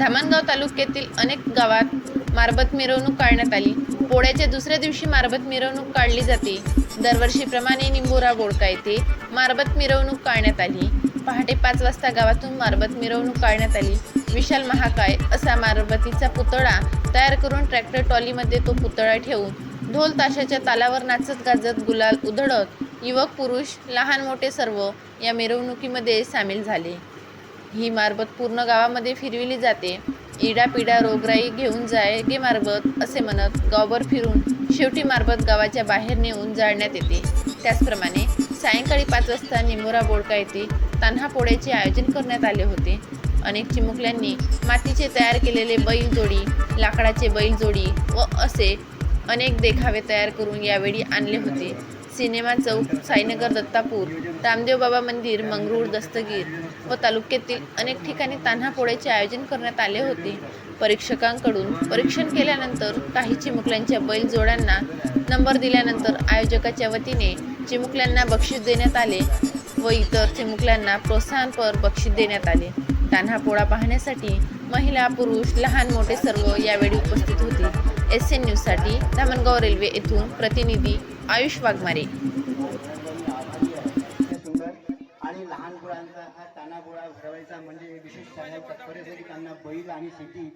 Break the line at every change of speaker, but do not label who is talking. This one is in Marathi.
धामणगाव तालुक्यातील अनेक गावात मारबत मिरवणूक काढण्यात आली. पोळ्याच्या दुसऱ्या दिवशी मारबत मिरवणूक काढली जाते. दरवर्षीप्रमाणे निंबोरा बोडका येथे मारबत मिरवणूक काढण्यात आली. पहाटे पाच वाजता गावातून मारबत मिरवणूक काढण्यात आली. विशाल महाकाय असा मारबतीचा पुतळा तयार करून ट्रॅक्टर ट्रॉलीमध्ये तो पुतळा ठेवून ढोल ताशाच्या तालावर नाचत गाजत गुलाल उधळत युवक पुरुष लहान मोठे सर्व या मिरवणुकीमध्ये सामील झाले. ही मारबत पूर्ण गावामध्ये फिरविली जाते. इडापिडा रोगराई घेऊन जाय गे मारबत असे म्हणत गावभर फिरून शेवटी मारबत गावाच्या बाहेर नेऊन जाळण्यात येते. त्याचप्रमाणे सायंकाळी पाच वाजता निमोरा बोडका येथे तान्हा पोळ्याचे आयोजन करण्यात आले होते. अनेक चिमुकल्यांनी मातीचे तयार केलेले बैल जोडी लाकडाचे बैल जोडी व असे अनेक देखावे तयार करून यावेळी आणले होते. सिनेमा चौक साईनगर दत्तापूर रामदेव बाबा मंदिर मंगरूळ दस्तगीर व तालुक्यातील अनेक ठिकाणी तान्हा पोळ्याचे आयोजन करण्यात आले होते. परीक्षकांकडून परीक्षण केल्यानंतर काही चिमुकल्यांच्या बैल जोड्यांना नंबर दिल्यानंतर आयोजकाच्या वतीने चिमुकल्यांना बक्षीस देण्यात आले व इतर चिमुकल्यांना प्रोत्साहनपर बक्षीस देण्यात आले. तान्हा पोळा पाहण्यासाठी महिला पुरुष लहान मोठे सर्व यावेळी उपस्थित एस एन न्यूजसाठी धामणगाव रेल्वे येथून प्रतिनिधी आयुष वाघमारे.
आणि लहान मुलांचा हा तानागोळा भरवायचा म्हणजे विशेष सगळ्या तत्परेसाठी त्यांना बैल आणि शेती